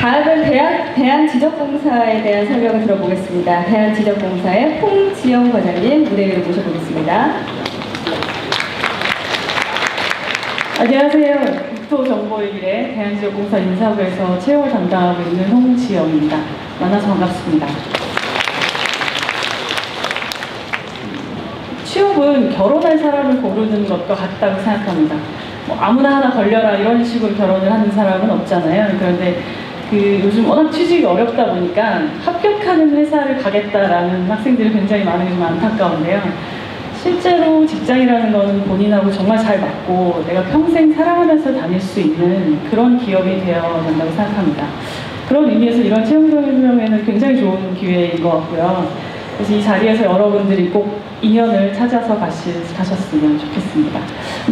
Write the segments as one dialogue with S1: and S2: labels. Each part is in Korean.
S1: 다음은 대한, 대한지적공사에 대한 설명을 들어보겠습니다. 대한지적공사의 홍지영 과장님 무대 위로 모셔보겠습니다. 안녕하세요. 국토정보일의 대한지적공사 인사부에서 채용을 담당하고 있는 홍지영입니다. 만나서 반갑습니다. 취업은 결혼할 사람을 고르는 것과 같다고 생각합니다. 뭐 아무나 하나 걸려라 이런 식으로 결혼을 하는 사람은 없잖아요. 그런데 그 요즘 워낙 취직이 어렵다 보니까 합격하는 회사를 가겠다라는 학생들이 굉장히 많은 게좀 안타까운데요. 실제로 직장이라는 거는 본인하고 정말 잘 맞고 내가 평생 사랑하면서 다닐 수 있는 그런 기업이 되어야 된다고 생각합니다. 그런 의미에서 이런 채용설명회는 굉장히 좋은 기회인 것 같고요. 그래서 이 자리에서 여러분들이 꼭 인연을 찾아서 가시, 가셨으면 좋겠습니다.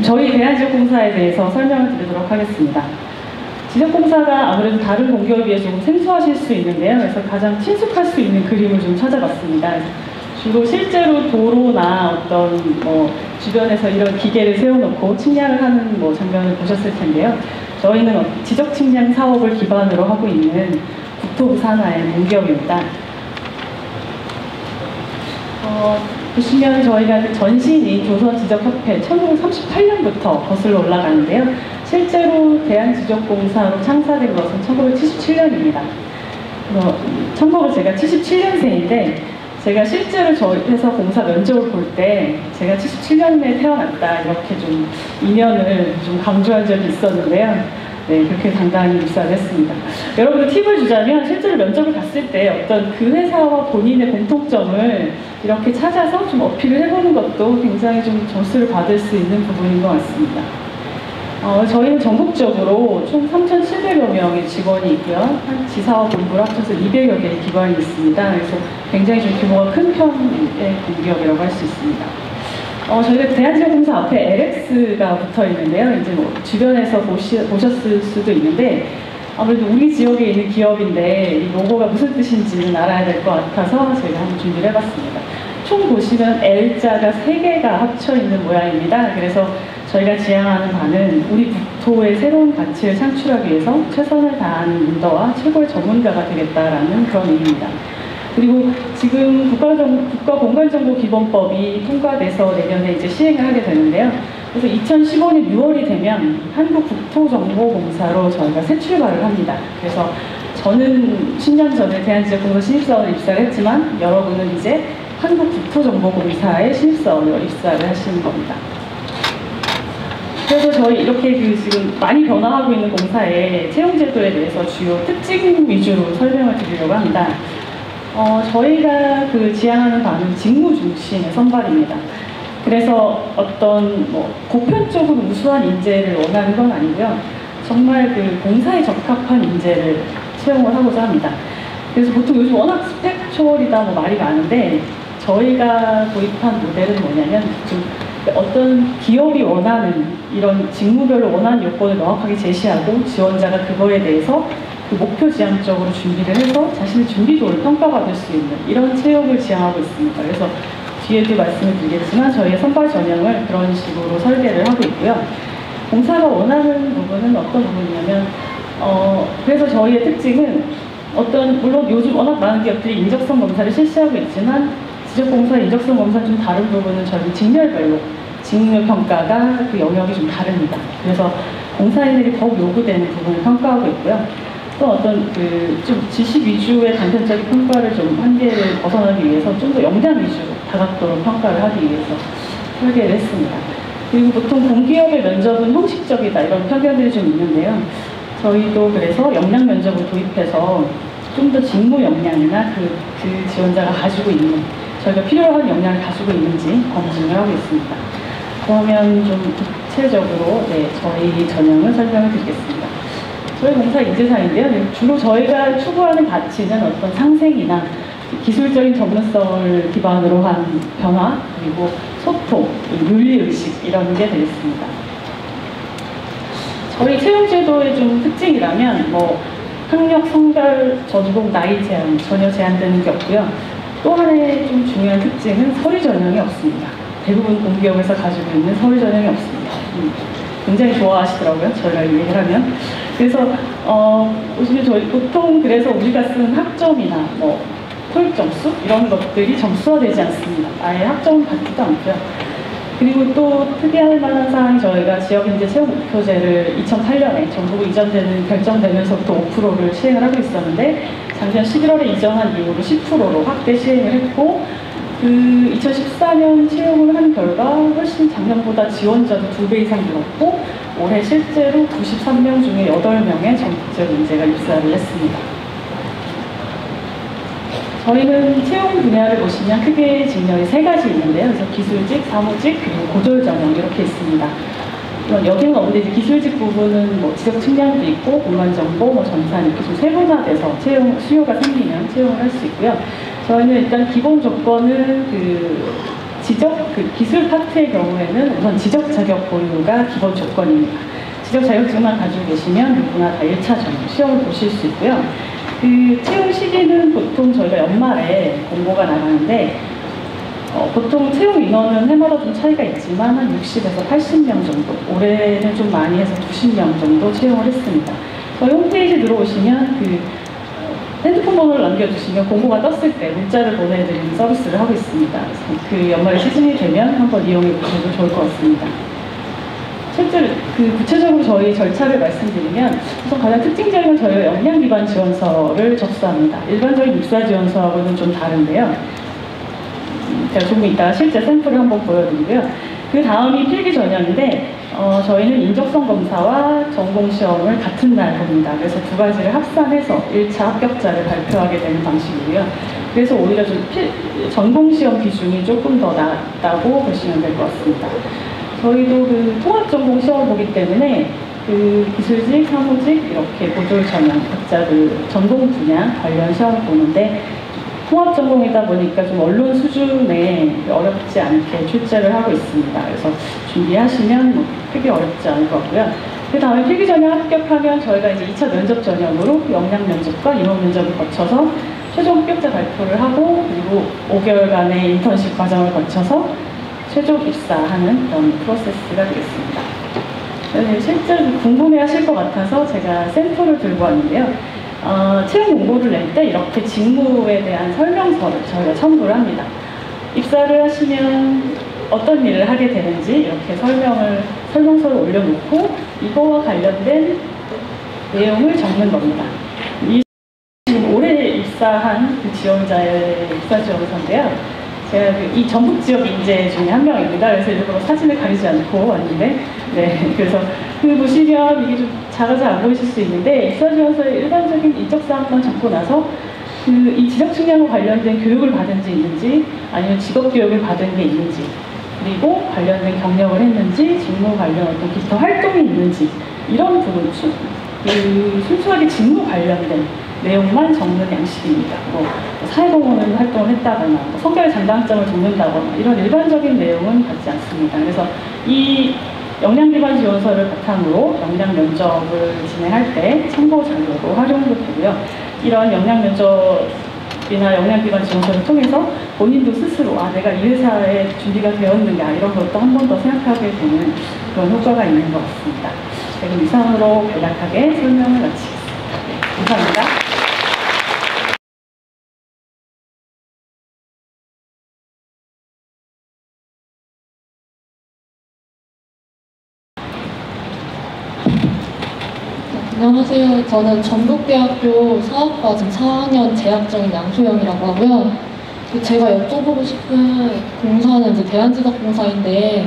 S1: 저희 대한지역공사에 대해서 설명을 드리도록 하겠습니다. 지적공사가 아무래도 다른 공기업에 비해 조금 생소하실 수 있는데요. 그래서 가장 친숙할 수 있는 그림을 좀 찾아봤습니다. 주로 실제로 도로나 어떤 뭐 주변에서 이런 기계를 세워놓고 측량을 하는 뭐 장면을 보셨을 텐데요. 저희는 어, 지적 측량 사업을 기반으로 하고 있는 국토부 산하의 공기업입니다. 어, 보시면 저희가 그 전신이 조선지적협회 1938년부터 거슬러 올라가는데요. 실제로 대한지적공사로 창사된 것은 1977년입니다. 어, 참고로 제가 77년생인데 제가 실제로 저희 회사 공사 면접을 볼 때 제가 77년에 태어났다 이렇게 좀 인연을 좀 강조한 적이 있었는데요. 네, 그렇게 당당히 입사를 했습니다. 여러분들 팁을 주자면 실제로 면접을 갔을 때 어떤 그 회사와 본인의 공통점을 이렇게 찾아서 좀 어필을 해보는 것도 굉장히 좀 점수를 받을 수 있는 부분인 것 같습니다. 어, 저희는 전국적으로 총 3,700여 명의 직원이 있고요. 한 지사와 본부를 합쳐서 200여 개의 기관이 있습니다. 그래서 굉장히 좀 규모가 큰 편의 공기업이라고 할 수 있습니다. 어, 저희가 대한지역공사 앞에 LX가 붙어 있는데요. 이제 뭐 주변에서 보시, 보셨을 수도 있는데 아무래도 우리 지역에 있는 기업인데 이 로고가 무슨 뜻인지는 알아야 될 것 같아서 저희가 한번 준비를 해봤습니다. 총 보시면 L자가 3개가 합쳐 있는 모양입니다. 그래서 저희가 지향하는 바는 우리 국토의 새로운 가치를 창출하기 위해서 최선을 다하는 리더와 최고의 전문가가 되겠다라는 그런 의미입니다. 그리고 지금 국가공간정보기본법이 통과돼서 내년에 이제 시행을 하게 되는데요. 그래서 2015년 6월이 되면 한국국토정보공사로 저희가 새 출발을 합니다. 그래서 저는 10년 전에 대한지역공사 신입사원을 입사를 했지만 여러분은 이제 한국국토정보공사의 신입사원으로 입사를 하시는 겁니다. 저희 이렇게 그 지금 많이 변화하고 있는 공사의 채용제도에 대해서 주요 특징 위주로 설명을 드리려고 합니다. 어, 저희가 그 지향하는 바는 직무 중심의 선발입니다. 그래서 어떤 뭐 보편적으로 우수한 인재를 원하는 건 아니고요. 정말 그 공사에 적합한 인재를 채용을 하고자 합니다. 그래서 보통 요즘 워낙 스펙 초월이다 뭐 말이 많은데 저희가 도입한 모델은 뭐냐면 좀 어떤 기업이 원하는 이런 직무별로 원하는 요건을 명확하게 제시하고 지원자가 그거에 대해서 그 목표 지향적으로 준비를 해서 자신의 준비도를 평가받을 수 있는 이런 채용을 지향하고 있습니다. 그래서 뒤에도 말씀을 드리겠지만 저희의 선발 전형을 그런 식으로 설계를 하고 있고요. 공사가 원하는 부분은 어떤 부분이냐면 어, 그래서 저희의 특징은 어떤 물론 요즘 워낙 많은 기업들이 인적성 검사를 실시하고 있지만 지적공사 인적성 검사 좀 다른 부분은 저희 직렬별로 직무 평가가 그 영역이 좀 다릅니다. 그래서 공사인에게 더욱 요구되는 부분을 평가하고 있고요. 또 어떤 그 좀 지식 위주의 단편적인 평가를 좀 한계를 벗어나기 위해서 좀 더 역량 위주로 다각도로 평가를 하기 위해서 설계를 했습니다. 그리고 보통 공기업의 면접은 형식적이다 이런 편견들이 좀 있는데요. 저희도 그래서 역량 면접을 도입해서 좀 더 직무 역량이나 그, 그 지원자가 가지고 있는 저희가 필요한 역량을 가지고 있는지 검증을 하고 있습니다. 그러면 좀 구체적으로 네, 저희 전형을 설명을 드리겠습니다. 저희 공사 인재상인데요. 네, 주로 저희가 추구하는 가치는 어떤 상생이나 기술적인 전문성을 기반으로 한 변화, 그리고 소통, 윤리의식 이런 게 되겠습니다. 저희 채용제도의 좀 특징이라면 뭐 학력, 성별, 전공, 나이 제한 전혀 제한되는 게 없고요. 또 하나의 좀 중요한 특징은 서류 전형이 없습니다. 대부분 공기업에서 가지고 있는 서류 전형이 없습니다. 음, 굉장히 좋아하시더라고요. 저희가 얘기를 하면. 그래서 어, 보시면 저희 보통 그래서 우리가 쓰는 학점이나 뭐 토익 점수 이런 것들이 점수화되지 않습니다. 아예 학점 받지도 않고요. 그리고 또 특이할 만한 사항이 저희가 지역인재 채용 목표제를 2008년에 정부가 이전되는 결정되면서부터 5%를 시행을 하고 있었는데 작년 11월에 이전한 이후로 10%로 확대 시행을 했고 그 2014년 채용을 한 결과 훨씬 작년보다 지원자도 두 배 이상 늘었고 올해 실제로 93명 중에 8명의 전국적 인재가 입사를 했습니다. 저희는 채용 분야를 보시면 크게 직렬이 세 가지 있는데요. 그래서 기술직, 사무직, 그리고 고졸 전형 이렇게 있습니다. 물론 여기는 없는데 이제 기술직 부분은 뭐 지적 측량도 있고 공간 정보, 뭐 전산 이렇게 좀 세분화돼서 채용 수요가 생기면 채용을 할 수 있고요. 저희는 일단 기본 조건은 그 지적 그 기술 파트의 경우에는 우선 지적 자격 보유가 기본 조건입니다. 지적 자격증만 가지고 계시면 누구나 다 1차 전형 시험을 보실 수 있고요. 그 채용 시기는 보통 저희가 연말에 공고가 나가는데 어, 보통 채용 인원은 해마다 좀 차이가 있지만 한 60에서 80명 정도 올해는 좀 많이 해서 90명 정도 채용을 했습니다. 저희 홈페이지 들어오시면 그 어, 핸드폰 번호를 남겨주시면 공고가 떴을 때 문자를 보내드리는 서비스를 하고 있습니다. 그 연말에 시즌이 되면 한번 이용해 보셔도 좋을 것 같습니다. 실제로 그 구체적으로 저희 절차를 말씀드리면 우선 가장 특징적인 건 저희가 역량 기반 지원서를 접수합니다. 일반적인 입사 지원서하고는 좀 다른데요. 음, 제가 조금 이따가 실제 샘플을 한번 보여드리고요. 그 다음이 필기 전형인데 어, 저희는 인적성 검사와 전공 시험을 같은 날 봅니다. 그래서 두 가지를 합산해서 1차 합격자를 발표하게 되는 방식이고요. 그래서 오히려 좀 필, 전공 시험 비중이 조금 더 낮다고 보시면 될 것 같습니다. 저희도 그 통합 전공 시험을 보기 때문에 그 기술직, 사무직 이렇게 보조 전형 각자 그 전공 분야 관련 시험을 보는데 통합 전공이다 보니까 좀 언론 수준에 어렵지 않게 출제를 하고 있습니다. 그래서 준비하시면 뭐 크게 어렵지 않을 것 같고요. 그 다음에 필기 전형 합격하면 저희가 이제 2차 면접 전형으로 역량 면접과 임원 면접을 거쳐서 최종 합격자 발표를 하고 그리고 5개월간의 인턴십 과정을 거쳐서 최종 입사하는 그런 프로세스가 되겠습니다. 네, 실제로 궁금해 하실 것 같아서 제가 샘플을 들고 왔는데요. 어, 채용 공고를 낼 때 이렇게 직무에 대한 설명서를 저희가 첨부를 합니다. 입사를 하시면 어떤 일을 하게 되는지 이렇게 설명을, 설명서를 올려놓고 이거와 관련된 내용을 적는 겁니다. 이 지금 올해 입사한 그 지원자의 입사 지원서인데요. 제가 그이 전북 지역 인재 중에 한 명입니다. 그래서 일부러 사진을 가리지 않고 왔는데, 네. 그래서 그 보시면 이게 좀 작아서 안 보이실 수 있는데, 입사지원서의 일반적인 인적 사항만 적고 나서 그 이 지적 측량과 관련된 교육을 받은 지 있는지, 아니면 직업 교육을 받은 게 있는지, 그리고 관련된 경력을 했는지, 직무 관련 어떤 기타 활동이 있는지, 이런 부분, 수, 그 순수하게 직무 관련된 내용만 적는 양식입니다. 뭐 사회공헌을 활동을 했다거나 뭐 성격의 장단점을 적는다거나 이런 일반적인 내용은 받지 않습니다. 그래서 이 역량 기반 지원서를 바탕으로 역량 면접을 진행할 때 참고 자료로 활용도 되고요. 이런 역량 면접이나 역량 기반 지원서를 통해서 본인도 스스로 아 내가 이 회사에 준비가 되었는가 이런 것도 한 번 더 생각하게 되는 그런 효과가 있는 것 같습니다. 그럼 이상으로 간략하게 설명을 마치겠습니다. 네, 감사합니다.
S2: 안녕하세요. 저는 전북대학교 사업과 지금 4학년 재학생인 양소영이라고 하고요. 그 제가 여쭤보고 싶은 공사는 이제 대한지덕공사인데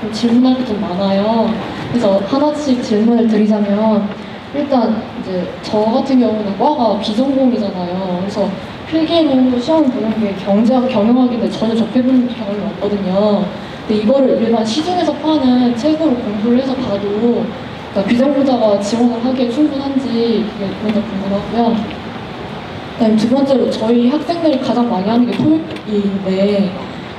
S2: 좀 질문할 게 좀 많아요. 그래서 하나씩 질문을 드리자면 일단 이제 저 같은 경우는 과가 비전공이잖아요. 그래서 필기로 시험 보는 게 경제학 경영학인데 전혀 접해본 경험이 없거든요. 근데 이거를 일반 시중에서 파는 책으로 공부를 해서 봐도 그러니까 비전고자가 지원을 하기에 충분한지 그게 먼저 궁금하고요. 그다음 두 번째로 저희 학생들이 가장 많이 하는 게 토익인데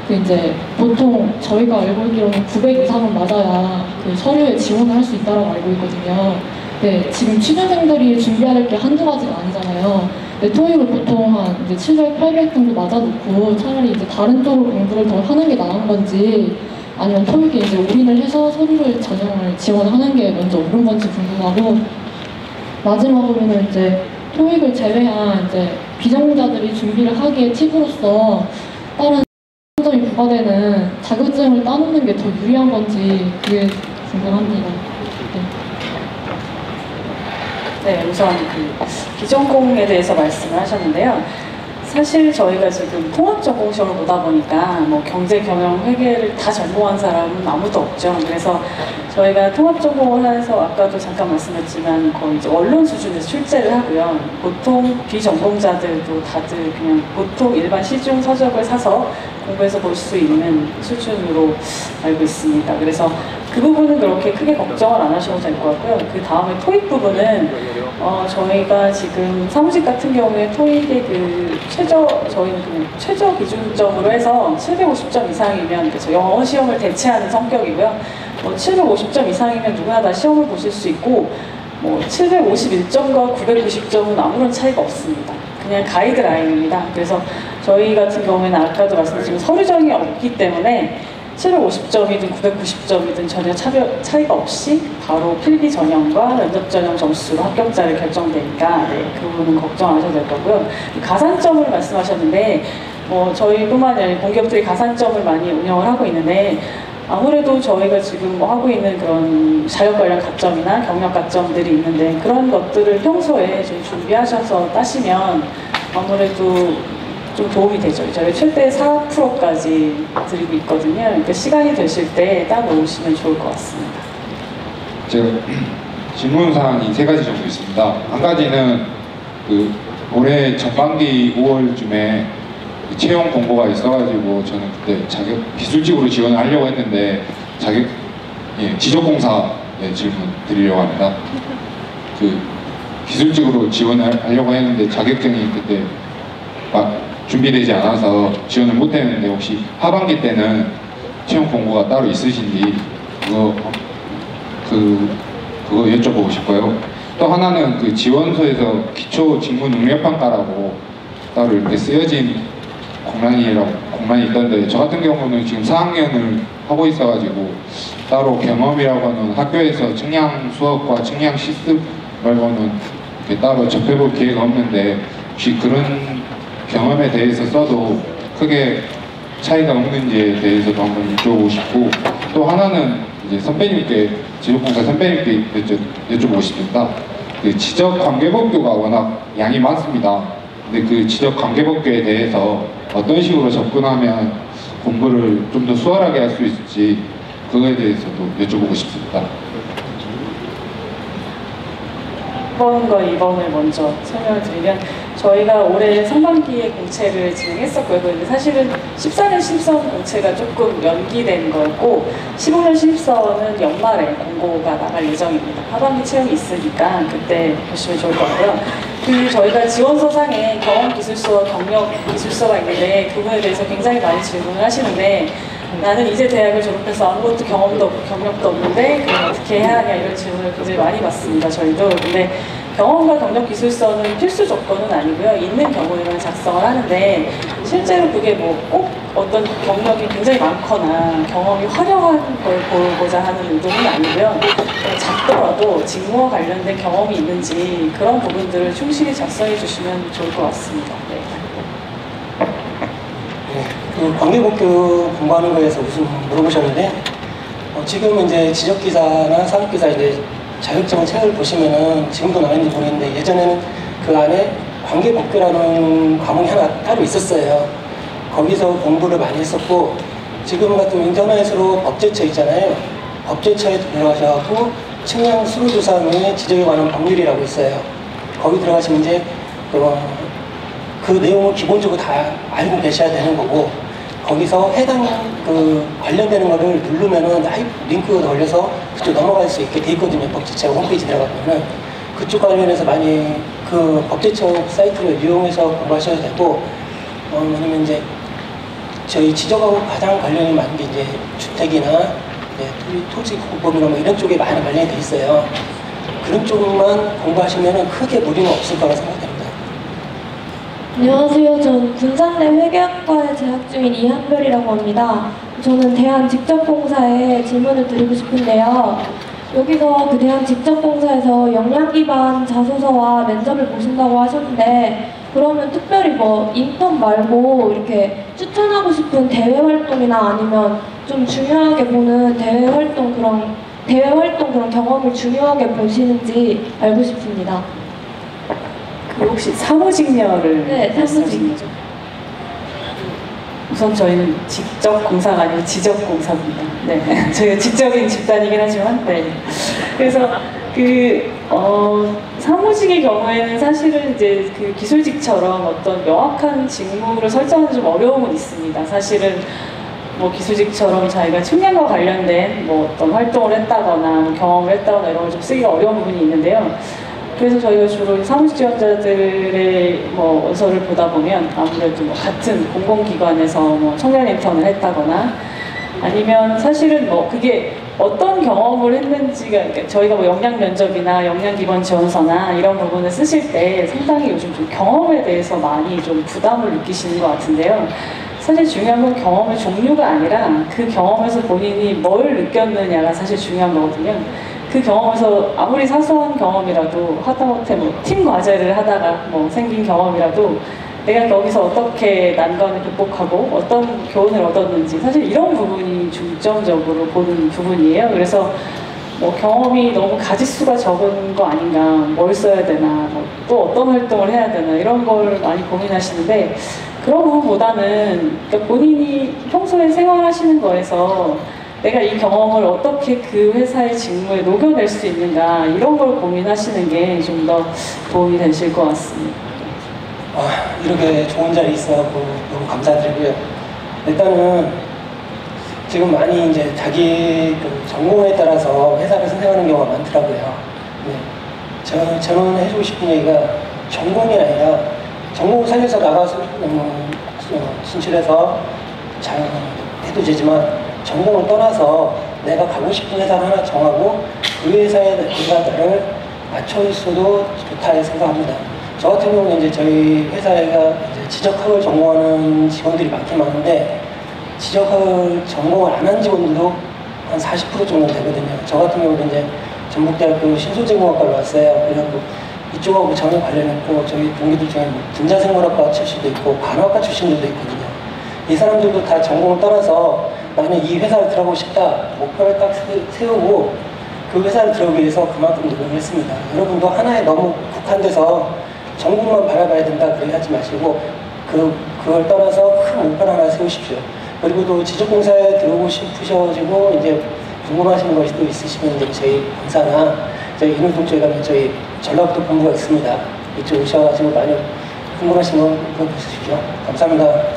S2: 그 이제 보통 저희가 알고 있기로는 900 이상은 맞아야 그 서류에 지원을 할 수 있다고 알고 있거든요. 네, 지금 취준생들이 준비해야 될 게 한두 가지가 아니잖아요. 네, 토익을 보통 한 이제 700, 800 정도 맞아놓고 차라리 이제 다른 쪽으로 공부를 더 하는 게 나은 건지 아니면 토익에 이제 올인을 해서 서류를 전형을 지원하는 게 먼저 옳은 건지 궁금하고 마지막으로는 이제 토익을 제외한 이제 비전공자들이 준비를 하기에 팁으로서 다른 점이 부과되는 자격증을 따놓는 게 더 유리한 건지 그게 궁금합니다. 네.
S1: 네, 우선 그 비전공에 대해서 말씀을 하셨는데요. 사실 저희가 지금 통합 전공 시험을 보다 보니까 뭐 경제, 경영, 회계를 다 전공한 사람은 아무도 없죠. 그래서 저희가 통합 전공을 해서 아까도 잠깐 말씀드렸지만 거의 이제 원론 수준에서 출제를 하고요. 보통 비전공자들도 다들 그냥 보통 일반 시중 서적을 사서 공부해서 볼 수 있는 수준으로 알고 있습니다. 그래서 그 부분은 그렇게 크게 걱정을 안 하셔도 될 것 같고요. 그 다음에 토익 부분은 어, 저희가 지금 사무직 같은 경우에 토익의 그 최저 저희는 그 최저 기준점으로 해서 750점 이상이면 그래서 영어 시험을 대체하는 성격이고요. 뭐 750점 이상이면 누구나 다 시험을 보실 수 있고 뭐 751점과 990점은 아무런 차이가 없습니다. 그냥 가이드라인입니다. 그래서 저희 같은 경우에는 아까도 말씀드린 서류정이 없기 때문에 750점이든 990점이든 전혀 차별, 차이가 없이 바로 필기 전형과 면접 전형 점수로 합격자를 결정되니까 네, 그 부분은 걱정 안 하셔도 될 거고요. 가산점을 말씀하셨는데 뭐 저희뿐만 아니라 공기업들이 가산점을 많이 운영을 하고 있는데 아무래도 저희가 지금 뭐 하고 있는 그런 자격 관련 가점이나 경력 가점들이 있는데 그런 것들을 평소에 좀 준비하셔서 따시면 아무래도 좀 도움이 되죠. 저희 최대 4%까지 드리고 있거든요. 그러니까 시간이 되실 때 따로 오시면 좋을 것 같습니다.
S3: 제가 질문 사항이 세 가지 정도 있습니다. 한 가지는 그 올해 전반기 5월쯤에 채용 공고가 있어가지고 저는 그때 자격 기술직으로 지원을 하려고 했는데 자격 예, 지적공사 예, 질문 드리려고 합니다. 그 기술직으로 지원을 하려고 했는데 자격증이 그때 막 준비되지 않아서 지원을 못했는데 혹시 하반기 때는 채용 공고가 따로 있으신지 그거 그 그거 여쭤보고 싶고요. 또 하나는 그 지원서에서 기초 직무 능력 평가라고 따로 이렇게 쓰여진 공란이라고 공란이 있던데 저 같은 경우는 지금 4학년을 하고 있어가지고 따로 경험이라고는 학교에서 측량 수업과 측량 시스템 말고는 따로 접해볼 기회가 없는데 혹시 그런 경험에 대해서 써도 크게 차이가 없는지에 대해서도 한번 여쭤보고 싶고 또 하나는 이제 선배님께 지적공사 선배님께 여쭤, 여쭤보고 싶습니다. 그 지적 관계법규가 워낙 양이 많습니다. 근데 그 지적 관계법규에 대해서 어떤 식으로 접근하면 공부를 좀 더 수월하게 할 수 있을지 그거에 대해서도 여쭤보고 싶습니다.
S1: 1번과 2번을 먼저 설명을 드리면 저희가 올해 상반기에 공채를 진행했었고요. 사실은 14년 신입사원 공채가 조금 연기된 거였고 15년 신입사원은 연말에 공고가 나갈 예정입니다. 하반기 채용이 있으니까 그때 보시면 좋을 것 같고요. 그 저희가 지원서상에 경험기술서와 경력기술서가 있는데 그 부분에 대해서 굉장히 많이 질문을 하시는데 나는 이제 대학을 졸업해서 아무것도 경험도 없고 경력도 없는데 어떻게 해야 하냐 이런 질문을 굉장히 많이 받습니다. 저희도. 근데 경험과 경력 기술서는 필수 조건은 아니고요. 있는 경우에만 작성을 하는데 실제로 그게 뭐 꼭 어떤 경력이 굉장히 많거나 경험이 화려한 걸 보고자 하는 의도는 아니고요. 어, 작더라도 직무와 관련된 경험이 있는지 그런 부분들을 충실히 작성해 주시면 좋을 것 같습니다. 네.
S4: 네, 그 관계복교 공부하는 거에서 무슨 물어보셨는데 어, 지금 이제 지적기사나 산업기사 이제 자격증 책을 보시면은 지금도 나와 있는지 모르겠는데 예전에는 그 안에 관계복교라는 과목이 하나 따로 있었어요. 거기서 공부를 많이 했었고 지금 같은 인터넷으로 법제처 있잖아요. 법제처에 들어가셔갖고 측량 수로조사 및 지적에 관한 법률이라고 있어요. 거기 들어가시면 이제 그, 그 내용을 기본적으로 다 알고 계셔야 되는 거고 거기서 해당 그 관련되는 거를 누르면은 라이브 링크가 걸려서 그쪽 넘어갈 수 있게 돼 있거든요. 법제처 홈페이지 들어가면은 그쪽 관련해서 많이 그 법제처 사이트를 이용해서 공부하셔도 되고 어, 뭐냐면 이제 저희 지적하고 가장 관련이 많은 게 이제 주택이나 네, 토- 토지 공법이나 뭐 이런 쪽에 많이 관련이 돼 있어요. 그런 쪽만 공부하시면은 크게 무리는 없을 거라 생각됩니다.
S5: 안녕하세요. 전 군산대 회계학과에 재학 중인 이한별이라고 합니다. 저는 대한직접공사에 질문을 드리고 싶은데요. 여기서 그 대한 직접공사에서 역량 기반 자소서와 면접을 보신다고 하셨는데 그러면 특별히 뭐 인턴 말고 이렇게 추천하고 싶은 대외 활동이나 아니면 좀 중요하게 보는 대외 활동 그런 대외 활동 그런 경험을 중요하게 보시는지 알고 싶습니다.
S1: 그 혹시 사무직렬을
S5: 네,
S1: 거죠? 우선 저희는 직접 공사가 아니고 지적 공사입니다. 네, 저희가 직접인 집단이긴 하지만, 네. 그래서 그 어, 사무직의 경우에는 사실은 이제 그 기술직처럼 어떤 명확한 직무를 설정하는 좀 어려움은 있습니다. 사실은 뭐 기술직처럼 자기가 측량과 관련된 뭐 어떤 활동을 했다거나 뭐 경험을 했다거나 이런 걸 좀 쓰기가 어려운 부분이 있는데요. 그래서 저희가 주로 사무직 지원자들의 뭐 원서를 보다 보면 아무래도 뭐 같은 공공기관에서 뭐 청년 인턴을 했다거나 아니면 사실은 뭐 그게 어떤 경험을 했는지가 그러니까 저희가 뭐 역량 면접이나 역량 기반 지원서나 이런 부분을 쓰실 때 상당히 요즘 좀 경험에 대해서 많이 좀 부담을 느끼시는 것 같은데요. 사실 중요한 건 경험의 종류가 아니라 그 경험에서 본인이 뭘 느꼈느냐가 사실 중요한 거거든요. 그 경험에서 아무리 사소한 경험이라도 하다못해 뭐 팀 과제를 하다가 뭐 생긴 경험이라도 내가 거기서 어떻게 난관을 극복하고 어떤 교훈을 얻었는지 사실 이런 부분이 중점적으로 보는 부분이에요. 그래서 뭐 경험이 너무 가지수가 적은 거 아닌가, 뭘 써야 되나, 뭐 또 어떤 활동을 해야 되나 이런 걸 많이 고민하시는데 그런 부분보다는 그러니까 본인이 평소에 생활하시는 거에서 내가 이 경험을 어떻게 그 회사의 직무에 녹여낼 수 있는가 이런 걸 고민하시는 게 좀 더 도움이 되실 것 같습니다.
S4: 아, 이렇게 좋은 자리 있어갖고 너무 감사드리고요. 일단은 지금 많이 이제 자기 그 전공에 따라서 회사를 선택하는 경우가 많더라고요. 네. 저, 저는 해주고 싶은 얘기가 전공이 아니라 전공을 살려서 나가서 음, 어, 진출해서 잘 해도 되지만 전공을 떠나서 내가 가고 싶은 회사를 하나 정하고 그 회사에 내가 나를 맞춰 있어도 좋다 생각합니다. 저 같은 경우는 이제 저희 회사가 이제 지적학을 전공하는 직원들이 많긴 많은데 지적학을 전공을 안 한 직원들도 한 40% 정도 되거든요. 저 같은 경우는 이제 전북대학교 신소재공학과를 왔어요. 그래갖고 이쪽하고 전혀 관련했고 저희 동기들 중에 뭐 분자생물학과 출신도 있고 간호학과 출신들도 있거든요. 이 사람들도 다 전공을 떠나서 나는 이 회사를 들어가고 싶다 목표를 딱 세- 세우고 그 회사를 들어오기 위해서 그만큼 노력을 했습니다. 여러분도 하나에 너무 국한돼서 전공만 바라봐야 된다 그래 하지 마시고 그, 그걸 떠나서 큰 목표를 하나 세우십시오. 그리고 또 지적공사에 들어오고 싶으셔가지고 이제 궁금하신 것이 또 있으시면 저희 본사나 저희 인후동 쪽에 가면 저희 전라북도 본부가 있습니다. 이쪽 오셔가지고 많이 궁금하신 거 물어보십시오. 감사합니다.